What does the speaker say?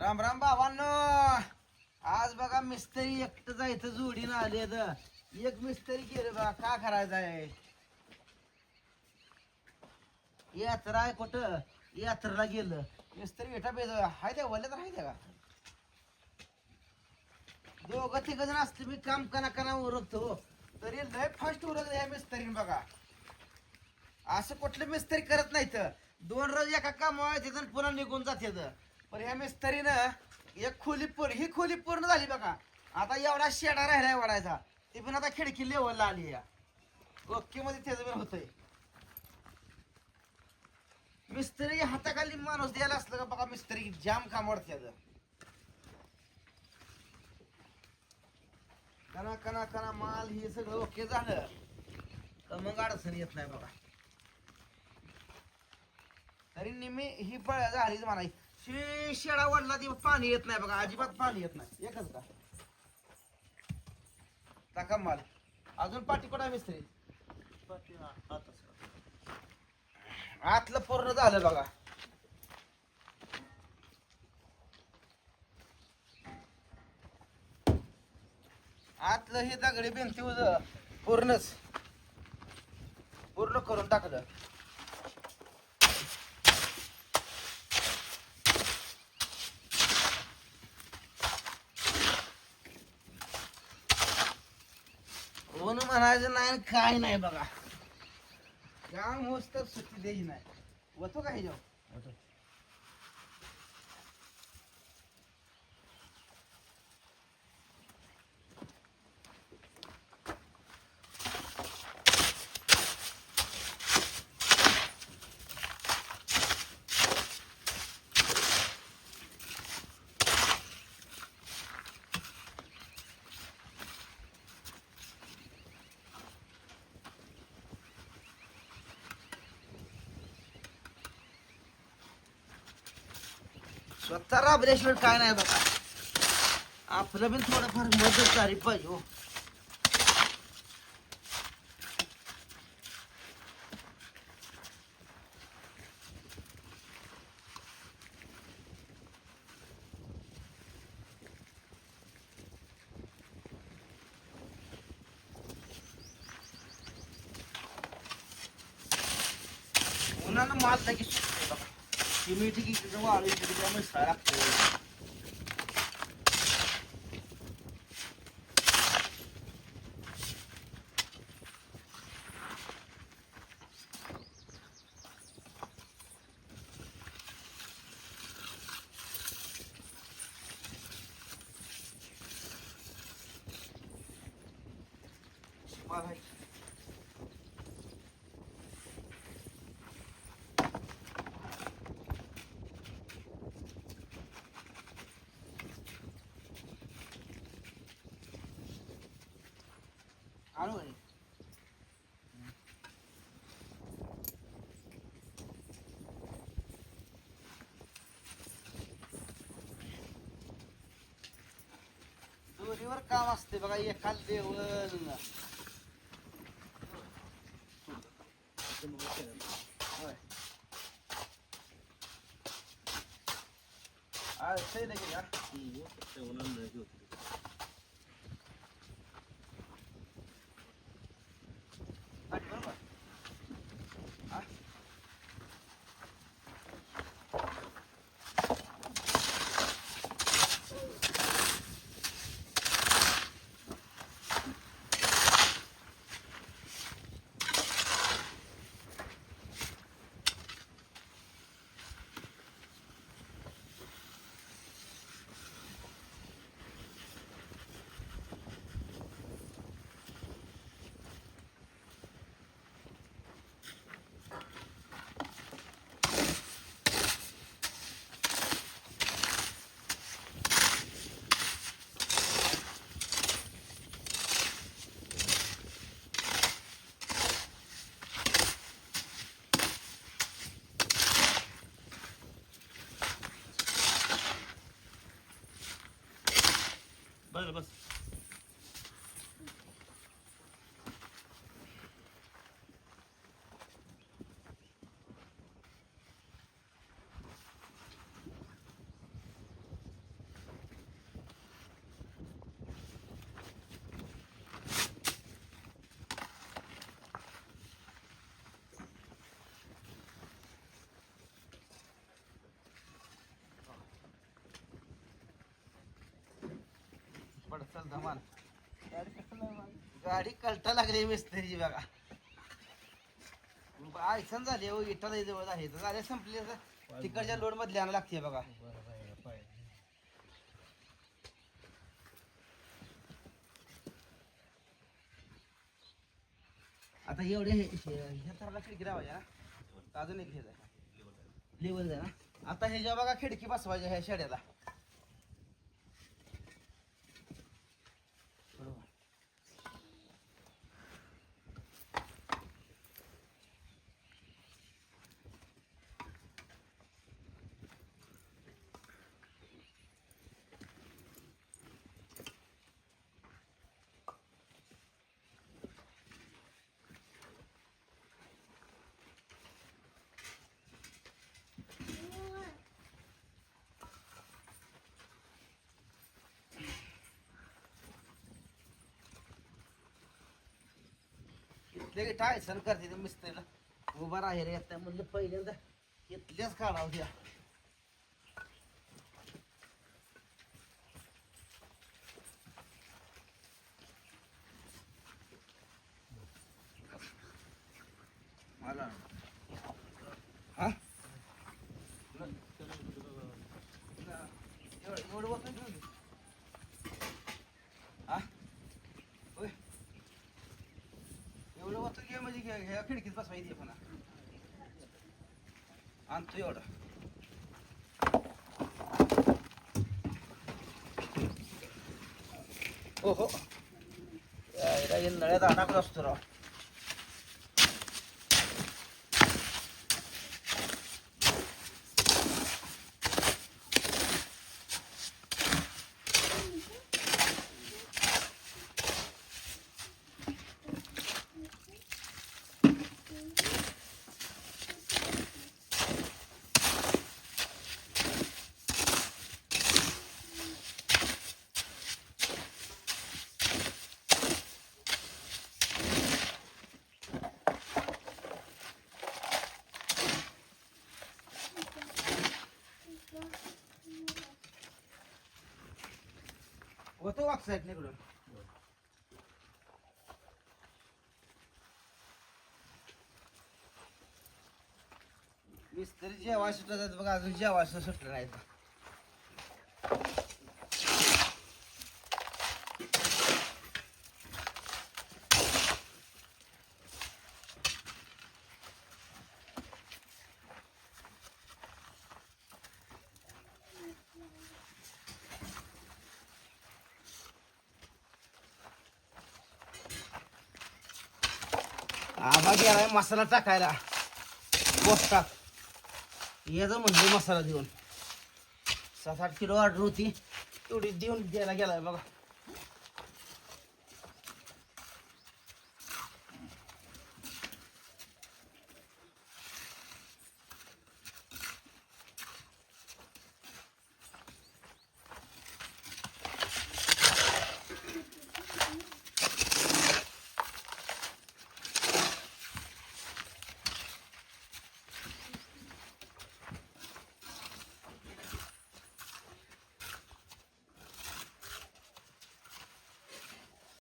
राम राम बाबांनो आज बघा मिस्त्री एकटं जायचं जोडीनं आले एक मिस्त्री गेले बघा का करायचं आहे? यात्रा आहे कुठं? यात्रेला गेलं. मिस्त्री भेटा बेद हाय त्या तर हाय त्या का दोघं तिघ जण असते मी काम कना कना उरकतो. तरी लय फास्ट उरकत या मिस्त्रीने बघा. असं कुठलं मिस्त्री करत नाहीत. दोन रोज एका कामावर तिथून पुन्हा निघून जाते पण ह्या मिस्त्रीनं एक खोली पूर्ण ही खोली पूर्ण झाली बघा. आता एवढा शेडा राहिलाय वाढायचा. ती पण आता खिडकी लेवलला आली या. ओके मध्ये त्याचं पण होतंय. मिस्त्री हाताखाली माणूस द्यायला असलं का बघा मिस्त्री जाम काम त्याचं कना कना कना माल हे सगळं ओके झालं. तर मग अडचण येत नाही बघा. तरी नेहमी ही फळ झालीच म्हणायची. शे शेळा वाढला ती पाणी येत नाही बघा अजिबात पाणी येत नाही. एकच का? टाका माल. अजून पाठी आहे मिस्त्री? आतलं पूर्ण झालं बघा. आतलं हे दगडी भिंती उज पूर्णच. पूर्ण करून टाकलं. म्हणायचं नाही आणि काय नाही बघा. काम होस तर सुट्टी द्यायची नाही. होतो का जाऊ स्वतः राबल्याशिवाय काय नाही बघा. आपलं पण थोडंफार मदत झाली पाहिजे हो. उन्हानं माल लगेच सुकतोय बघा ही मिठी की तिथं वाळू तिथे त्यामुळे सळा लागतो माल आहे. आणू आहे. दोरीवर काम असते बघा एखाद देवल होय. आ, सही लगे धमाल. गाडी कलटा लागली मिस्त्रीची बघा. आयसन झाली हो इटा जवळ आहे. झाले संपले तर तिकडच्या लोडमध्ये आणायला लागते बघा. आता एवढे हे- ह्या खिडकी लावायच्या अजून एक घ्यायचा लेवल आहे ना. आता हे जेव्हा बघा खिडकी बसवायच्या ह्या शेड्याला. इथले टाय सण करते ते मिस्त्रीला. उभा राहील येत म्हणलं पहिल्यांदा इथल्याच काढावं द्या. मला हा एवढं एवढं वतन घेऊन ये. हा होय एवढं वतन घ्या म्हणजे घ्या ह्या खिडकीत बसवायची पण आणतो एवढं. हो हो यायला नळ्यात अडकत असतो राव. होतो वाकसाईट निकडून मिस्त्री जेव्हा सुटत बघा अजून जेव्हा सुटलं नाही. आबा गेलाय मसाला टाकायला. पोस्टात. याचं म्हणजे मसाला देऊन. सात आठ किलो ऑर्डर होती. तेवढी देऊन द्यायला गेलाय बघा.